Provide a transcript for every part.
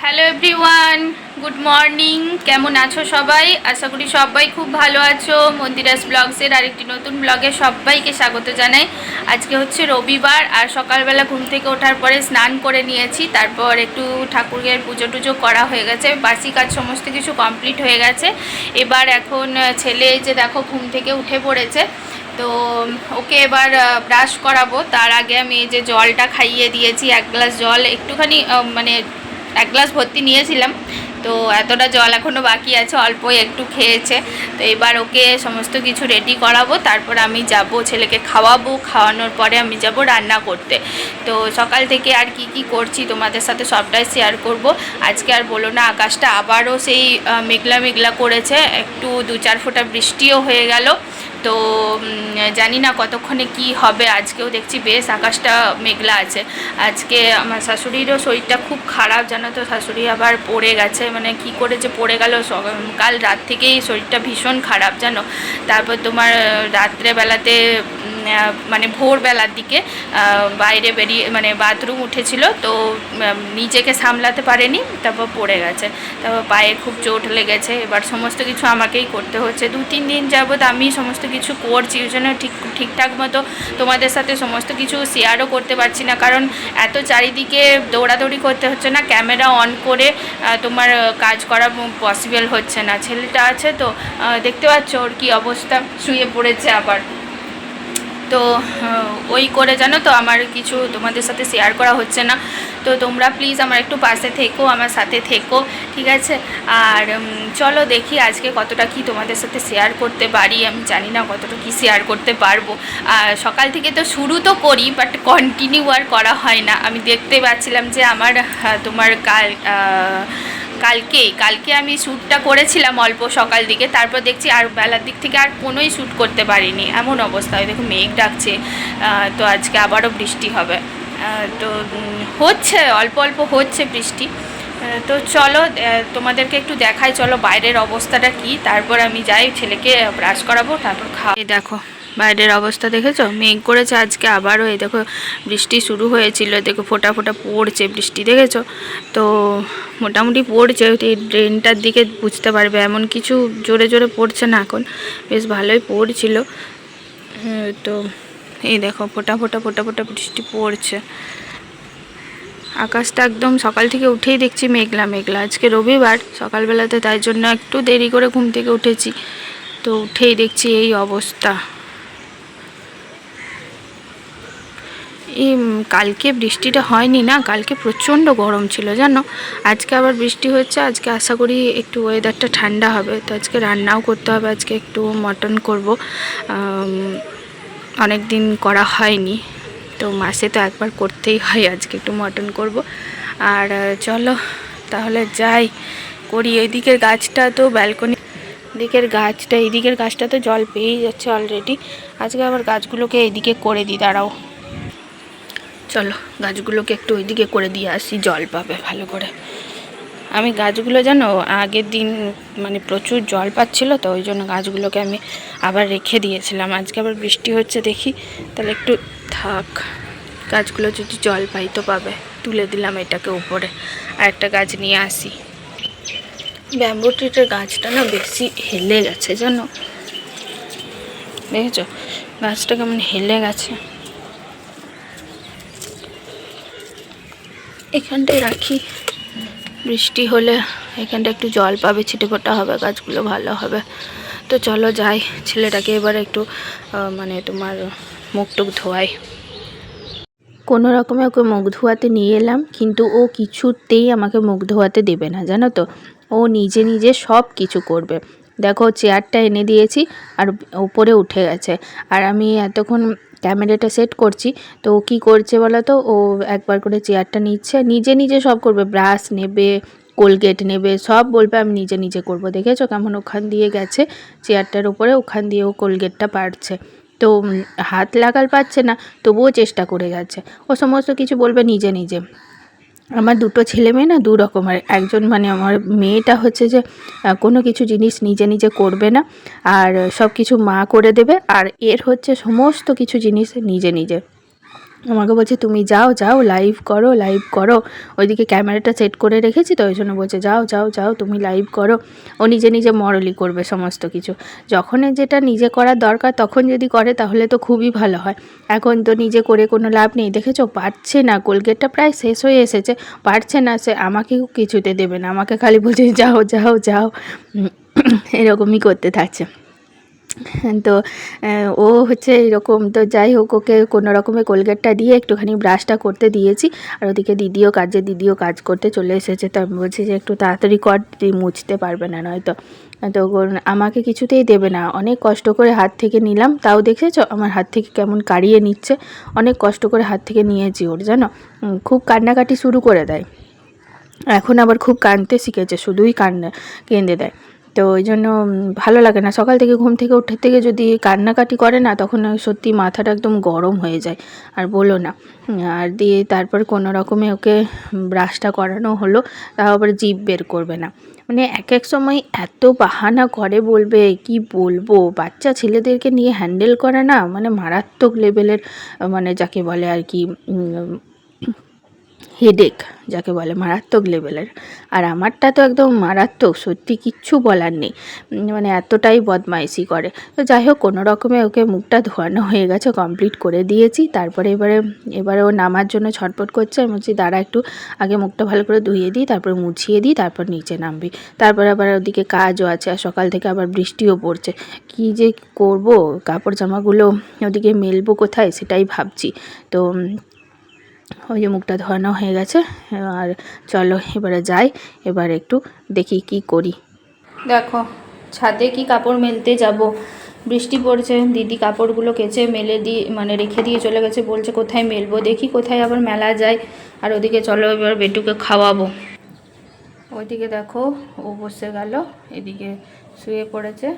Hello everyone good morning কেমন আছো সবাই? আশা করি সবাই খুব ভালো আছো। মন্দিরাস ব্লগসের আরেকটি নতুন ব্লগে সবাইকে স্বাগত জানাই। আজকে হচ্ছে রবিবার আর সকালবেলা ঘুম থেকে ওঠার পরে স্নান করে নিয়েছি। তারপর একটু ঠাকুরের পুজো টুজো করা হয়ে গেছে। বাসি কাজ সমস্ত কিছু কমপ্লিট হয়ে গেছে। এবার এখন ছেলে যে দেখো ঘুম থেকে উঠে পড়েছে। তো ওকে এবার ব্রাশ করাবো। তার আগে আমি এই যে জলটা খাইয়ে দিয়েছি, এক গ্লাস জল। একটুখানি মানে এক গ্লাস ভর্তি নিয়েছিলাম। তো এতটা জল এখনও বাকি আছে, অল্পই একটু খেয়েছে। তো এবার ওকে সমস্ত কিছু রেডি করাবো, তারপর আমি যাব ছেলেকে খাওয়াবো, খাওয়ানোর পরে আমি যাব রান্না করতে। তো সকাল থেকে আর কি কি করছি তোমাদের সাথে সবটাই শেয়ার করব। আজকে আর বলো না, আকাশটা আবারও সেই মেঘলা মেঘলা করেছে, একটু দু চার ফোঁটা বৃষ্টিও হয়ে গেল। তো জানি না কতক্ষণে কি হবে, আজকেও দেখছি বেশ আকাশটা মেঘলা আছে। আজকে আমার শাশুড়িরও শরীরটা খুব খারাপ, জানো তো, শাশুড়ি আবার পড়ে গেছে। মানে কি করে যে পড়ে গেল কাল রাত থেকেই শরীরটা ভীষণ খারাপ জানো। তারপর তোমার রাত্রেবেলাতে মানে ভোরবেলার দিকে বাইরে বেরিয়ে মানে বাথরুম উঠেছিল, তো নিজেকে সামলাতে পারেনি, তারপর পড়ে গেছে। তারপর পায়ে খুব চোট লেগেছে, এবার সমস্ত কিছু আমাকেই করতে হচ্ছে। দু তিন দিন যাবৎ আমি সমস্ত কিছু করছি, ওই জন্য ঠিক, ঠিকঠাক মতো তোমাদের সাথে সমস্ত কিছু শেয়ারও করতে পারছি না। কারণ এত চারিদিকে দৌড়াদৌড়ি করতে হচ্ছে না ক্যামেরা অন করে তোমার কাজ করা পসিবল হচ্ছে না। ছেলেটা আছে তো দেখতে পাচ্ছ ওর কী অবস্থা? শুয়ে পড়েছে আবার। তো ওই করে জানো তো আমার কিছু তোমাদের সাথে শেয়ার করা হচ্ছে না। তো তোমরা প্লিজ আমার একটু পাশে থেকো, আমার সাথে থেকো, ঠিক আছে? আর চলো দেখি আজকে কতটা কি তোমাদের সাথে শেয়ার করতে পারি, আমি জানি না কতটা কি শেয়ার করতে পারব। আর সকাল থেকে তো শুরু তো করি বাট কন্টিনিউ আর করা হয় না। আমি দেখতে পাচ্ছিলাম যে আমার তোমার কাল আহ, কালকে কালকে আমি শ্যুটটা করেছিলাম অল্প সকাল দিকে তারপর দেখছি আর বেলার দিক থেকে আর কোনোই শ্যুট করতে পারিনি। এমন অবস্থা দেখো মেঘ ডাকছে তো আজকে আবারও বৃষ্টি হবে। তো হচ্ছে অল্প অল্প হচ্ছে বৃষ্টি। তো চলো তোমাদেরকে একটু দেখাই চলো বাইরের অবস্থাটা কি তারপর আমি যাই ছেলেকে ব্রাশ করাবো তারপর খাওয়া দেখো বাইরের অবস্থা দেখেছ? মেঘ করেছে আজকে আবারও। এই দেখো, বৃষ্টি শুরু হয়েছিল। দেখো, ফোটা ফোটা পড়ছে বৃষ্টি, দেখেছ? তো মোটামুটি পড়ছে। এই ড্রেনটার দিকে বুঝতে পারবে। এমন কিছু জোরে জোরে পড়ছে না এখন। বেশ ভালোই পড়ছিল। তো এই দেখো, ফোটা ফোটা ফোটা ফোটা বৃষ্টি পড়ছে। আকাশটা একদম সকাল থেকে উঠেই দেখছি মেঘলা মেঘলা। আজকে রবিবার, সকালবেলাতে তাই জন্য একটু দেরি করে ঘুম থেকে উঠেছি। তো উঠেই দেখছি এই অবস্থা। এই কালকে বৃষ্টিটা হয়নি না? কালকে প্রচণ্ড গরম ছিল, জানো? আজকে আবার বৃষ্টি হচ্ছে, আজকে আশা করি একটু ওয়েদারটা ঠান্ডা হবে। তো আজকে রান্নাও করতে হবে, আজকে একটু মটন করব। অনেক দিন করা হয়নি। তো মাসে তো একবার করতেই হয়, আজকে একটু মটন করব। আর চলো, তাহলে যাই। করি, এদিকের গাছটা তো ব্যালকনি দিকের গাছটা, এদিকের গাছটা তো জল পেয়েই যাচ্ছে অলরেডি আজকে আবার গাছগুলোকে এদিকে করে দিই, দাঁড়াও। চলো, গাছগুলোকে একটু ওইদিকে করে দিয়ে আসি, জল পাবে ভালো করে। আমি গাছগুলো জানো, আগের দিন মানে প্রচুর জল পাচ্ছিল, তো ওই জন্য গাছগুলোকে আমি আবার রেখে দিয়েছিলাম। আজকে আবার বৃষ্টি হচ্ছে, দেখি। তাহলে একটু থাক, গাছগুলো যদি জল পাই তো পাবে। তুলে দিলাম এটাকে উপরে। আর একটা গাছ নিয়ে আসি। ব্যাম্বু ট্রিটের গাছটা না বেশি হেলে গেছে, জানো? দেখেছ? গাছটা কেমন হেলে গেছে। এখানটায় রাখি। বৃষ্টি হলে এখানটা একটু জল পাবে ছিটেফোঁটা হবে, গাছগুলো ভালো হবে। তো চলো যাই, ছেলেটাকে এবার একটু মানে তোমার মুখ টুক ধোয়াই। কোনো রকমে ওকে মুখ ধোয়াতে নিয়ে এলাম, কিন্তু ও কিছুতেই আমাকে মুখ ধোয়াতে দেবে না, জানো তো? ও নিজে নিজে সব কিছু করবে। দেখো, চেয়ারটা এনে দিয়েছি আর উপরে উঠে গেছে। আর আমি এতক্ষণ ক্যামেরাটা সেট করছি। তো কি করছে বলো তো? ও একবার করে চেয়ারটা নিচ্ছে, নিজে নিজে সব করবে, ব্রাশ নেবে, কোলগেট নেবে, সব বলবে, আমি নিজে নিজে করব। দেখেছ কেমন ওখান দিয়ে গেছে চেয়ারটার উপরে, ওখান দিয়ে ও কোলগেটটা পারছে তো হাত লাগাল পাচ্ছে না, তবুও চেষ্টা করে যাচ্ছে ও সমস্ত কিছু বলবে নিজে নিজে। আমার দুটো ছেলে মেয়ে না দু রকমের একজন মানে আমার মেয়েটা হচ্ছে যে কোনো কিছু জিনিস নিজে নিজে করবে না, আর সব কিছু মা করে দেবে, আর এর হচ্ছে সমস্ত কিছু জিনিস নিজে নিজে। আমাকে বলছে, তুমি যাও যাও লাইভ করো লাইভ করো। ওইদিকে ক্যামেরাটা সেট করে রেখেছি তো ওই জন্য বলছে, যাও যাও যাও, তুমি লাইভ করো। ও নিজে নিজে মরলি করবে সমস্ত কিছু। যখন যেটা নিজে করার দরকার, তখন যদি করে, তাহলে তো খুবই ভালো হয়। এখন তো নিজে করে কোনো লাভ নেই। দেখেছ? পারছে না। কোলগেটটা প্রায় শেষ হয়ে এসেছে। পারছে না সে। আমাকেও কিছুতে দেবে না। আমাকে খালি বলছে, যাও যাও যাও। এরকমই করতে থাকছে। তো ও হচ্ছে এরকম, তো যাই হোক, ওকে কোনো রকমের কোলগেটটা দিয়ে একটুখানি ব্রাশটা করতে দিয়েছি। আর ওদিকে দিদিও কাজে দিদিও কাজ করতে চলে এসেছে, তো আমি বলছি যে একটু তাড়াতাড়ি কর তুই মুছতে পারবে না নয়তো। তো আমাকে কিছুতেই দেবে না, অনেক কষ্ট করে হাত থেকে নিলাম, তাও দেখেছ? আমার হাত থেকে কেমন কাড়িয়ে নিচ্ছে, অনেক কষ্ট করে হাত থেকে নিয়েছি ওর, জানো? খুব কান্নাকাটি শুরু করে দেয়। এখন আবার খুব কাঁদতে শিখেছে, শুধুই কান্না, কেঁদে দেয়। তো ওই জন্য ভালো লাগে না। সকাল থেকে ঘুম থেকে উঠে থেকে যদি কান্নাকাটি করে না, তখন সত্যি মাথাটা একদম গরম হয়ে যায়। আর বলো না। আর দিয়ে তারপর কোনো রকমে ওকে ব্রাশটা করানো হলো, তাও আবার জিভ বের করবে না। মানে এক এক সময় এত বাহানা করে বলবে, কি বলব? বাচ্চা ছেলেদেরকে নিয়ে হ্যান্ডেল করা না মানে মারাত্মক লেভেলের মানে যাকে বলে আর কি হেডেক যাকে বলে মারাত্মক লেভেলের আর আমারটা তো একদম মারাত্মক, সত্যি কিচ্ছু বলার নেই। মানে এতটাই বদমাইশি করে। তো যাই হোক, কোনো রকমে ওকে মুখটা ধোয়ানো হয়ে গেছে কমপ্লিট করে দিয়েছি। তারপরে এবারে এবারে ও নামার জন্য ছটপট করছে। আমি বলছি, দাঁড়া একটু, আগে মুখটা ভালো করে ধুয়ে দিই, তারপর মুছিয়ে দিই, তারপর নিচে নামবি। তারপর আবার ওদিকে কাজও আছে, আর সকাল থেকে আবার বৃষ্টিও পড়ছে। কি যে করব? কাপড় জামাগুলো ওদিকে মেলবো কোথায়? সেটাই ভাবছি। তো ওই যে মুখটা ধোয়ানো হয়ে গেছে আর চলো এবারে যাই, এবার একটু দেখি কি করি। দেখো, ছাদে কি কাপড় মেলতে যাব? বৃষ্টি পড়ছে, দিদি কাপড়গুলো কেচে মেলে দিয়ে মানে রেখে দিয়ে চলে গেছে, বলছে কোথায় মেলবো? দেখি কোথায় আবার মেলা যায়। আর ওদিকে চলো এবার বেটুকে খাওয়াবো। ওইদিকে দেখো, ও বসে গেল, এদিকে শুয়ে পড়েছে।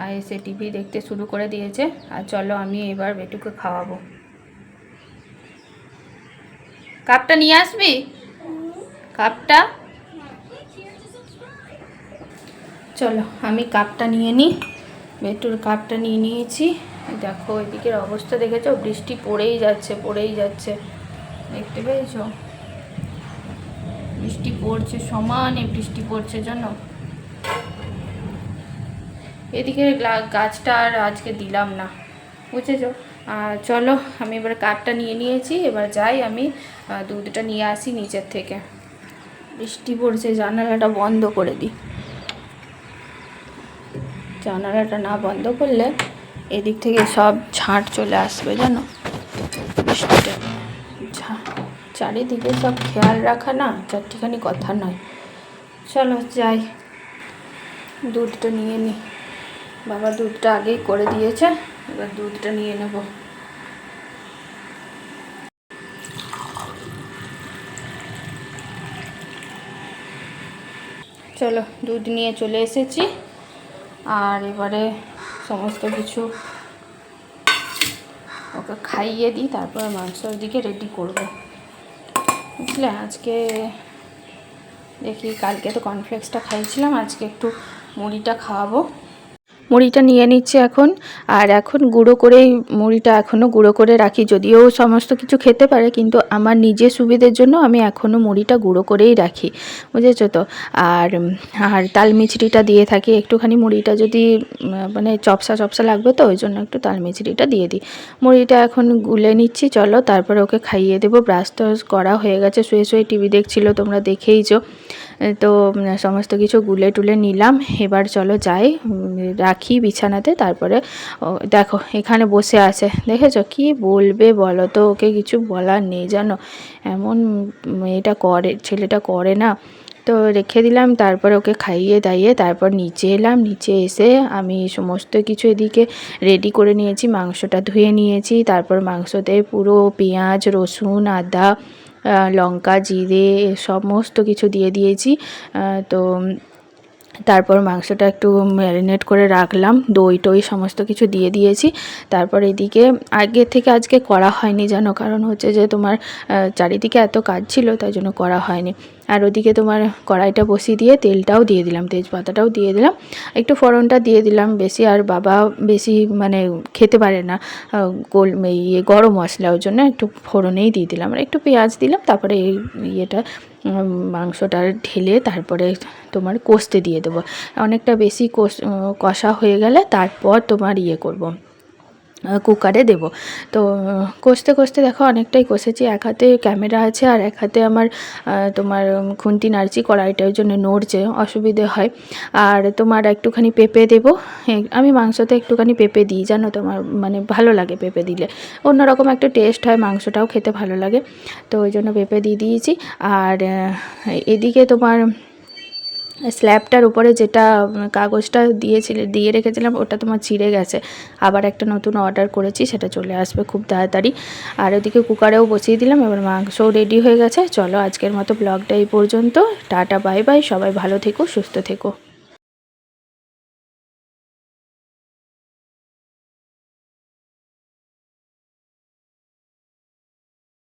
আর এসে টিভি দেখতে শুরু করে দিয়েছে। আর চলো আমি এবার বেটুকে খাওয়াবো। কাপটা নিয়ে আসবি? কাপটা? চলো, আমি কাপটা নিয়ে নিই। বেটুর কাপটা নিয়ে নিয়েছি। দেখো, এদিকের অবস্থা দেখেছ? বৃষ্টি পড়েই যাচ্ছে পড়েই যাচ্ছে। দেখতে পেয়েছ? বৃষ্টি পড়ছে, সমানে বৃষ্টি পড়ছে, জানো? এদিকে গাছটা আর আজকে দিলাম না। বুঝেছ? চলো, আমি এবার কাপটা নিয়ে নিয়েছি, এবার যাই আমি দুধটা নিয়ে আসি নিচের থেকে। বৃষ্টি পড়ছে, জানালাটা বন্ধ করে দিই। জানালাটা না বন্ধ করলে এদিক থেকে সব ঝাঁট চলে আসবে, জানো? বৃষ্টিতে ঝা- চারিদিকে সব খেয়াল রাখা না, চারটিখানি কথা নয়। চলো, যাই। দুধটা নিয়ে নিই বাবা দুধটা আগেই করে দিয়েছে। এবার দুধটা নিয়ে নেব। চলো, দুধ নিয়ে চলে এসেছি। আর এবারে সমস্ত কিছু ওকে খাইয়ে দিই, তারপর মাংসর দিকে রেডি করব। বুঝলে? আজকে দেখি, কালকে তো কর্নফ্লেক্সটা খাইছিলাম, আজকে একটু মুড়িটা খাওয়াবো। মুড়িটা নিয়ে নিচ্ছে এখন। আর এখন গুঁড়ো করেই মুড়িটা এখনও গুঁড়ো করে রাখি। যদিও সমস্ত কিছু খেতে পারে, কিন্তু আমার নিজের সুবিধের জন্য আমি এখনও মুড়িটা গুঁড়ো করেই রাখি। বুঝেছ তো? আর আর তাল মিছরিটা দিয়ে থাকি। একটুখানি মুড়িটা যদি মানে চপসা চপসা লাগবে তো, ওই জন্য একটু তাল মিছরিটা দিয়ে দিই। মুড়িটা এখন গুলে নিচ্ছি, চলো তারপরে ওকে খাইয়ে দেবো। ব্রাশ ট্রাশ করা হয়ে গেছে, শুয়ে শুয়ে টিভি দেখছিলো, তোমরা দেখেইছো। তো সমস্ত কিছু গুলে টুলে নিলাম। এবার চলো যাই রাখি বিছানাতে, তারপরে দেখো, এখানে বসে আছে। দেখেছ? কি বলবে বলো তো? ওকে কিছু বলার নেই, জানো? এমন মেয়েটা করে, ছেলেটা করে না। তো রেখে দিলাম, তারপর ওকে খাইয়ে দাইয়ে, তারপর নিচে এলাম। নিচে এসে আমি সমস্ত কিছু এদিকে রেডি করে নিয়েছি। মাংসটা ধুয়ে নিয়েছি, তারপর মাংসতে পুরো পেঁয়াজ, রসুন, আদা লঙ্কা, জিরে সমস্ত কিছু দিয়ে দিয়েছি। তো তারপর মাংসটা একটু ম্যারিনেট করে রাখলাম। দই টই সমস্ত কিছু দিয়ে দিয়েছি। তারপর এদিকে আগে থেকে আজকে করা হয়নি যেন, কারণ হচ্ছে যে তোমার চারিদিকে এত কাজ ছিল, তাই জন্য করা হয়নি। আর ওদিকে তোমার কড়াইটা বসিয়ে দিয়ে তেলটাও দিয়ে দিলাম, তেজপাতাটাও দিয়ে দিলাম। একটু ফোড়নটা দিয়ে দিলাম বেশি, আর বাবা বেশি মানে খেতে পারে না গোল ইয়ে গরম মশলা, ওই জন্য একটু ফোড়নেই দিয়ে দিলাম। আর একটু পেঁয়াজ দিলাম, তারপরে এই ইয়েটা মাংসটা ঢেলে তারপরে তোমার কষতে দিয়ে দেবো। অনেকটা বেশি কষ কষা হয়ে গেলে তারপর তোমার ইয়ে করব। কুকারে দেব। তো, কষতে কষতে দেখো অনেকটাই কষেছি। এক হাতে ক্যামেরা আছে আর এক হাতে আমার তোমার খুন্তি নাড়ছি কড়াইটা ওই জন্য নড়ছে, অসুবিধে হয়। আর তোমার একটুখানি পেঁপে দেবো। আমি মাংসতে একটুখানি পেঁপে দিই, জানো তোমার মানে ভালো লাগে পেঁপে দিলে। অন্যরকম একটা টেস্ট হয়, মাংসটাও খেতে ভালো লাগে। তো ওই জন্য পেঁপে দিয়ে দিয়েছি। আর এদিকে তোমার স্ল্যাবটার উপরে যেটা কাগজটা দিয়েছিলে, দিয়ে রেখেছিলাম, ওটা তোমার ছিঁড়ে গেছে। আবার একটা নতুন অর্ডার করেছি, সেটা চলে আসবে খুব তাড়াতাড়ি। আর ওদিকে কুকারেও বসিয়ে দিলাম, এবার মাংসও রেডি হয়ে গেছে। চলো আজকের মতো ব্লগটা এই পর্যন্ত। টাটা বাই বাই সবাই ভালো থেকো, সুস্থ থেকো।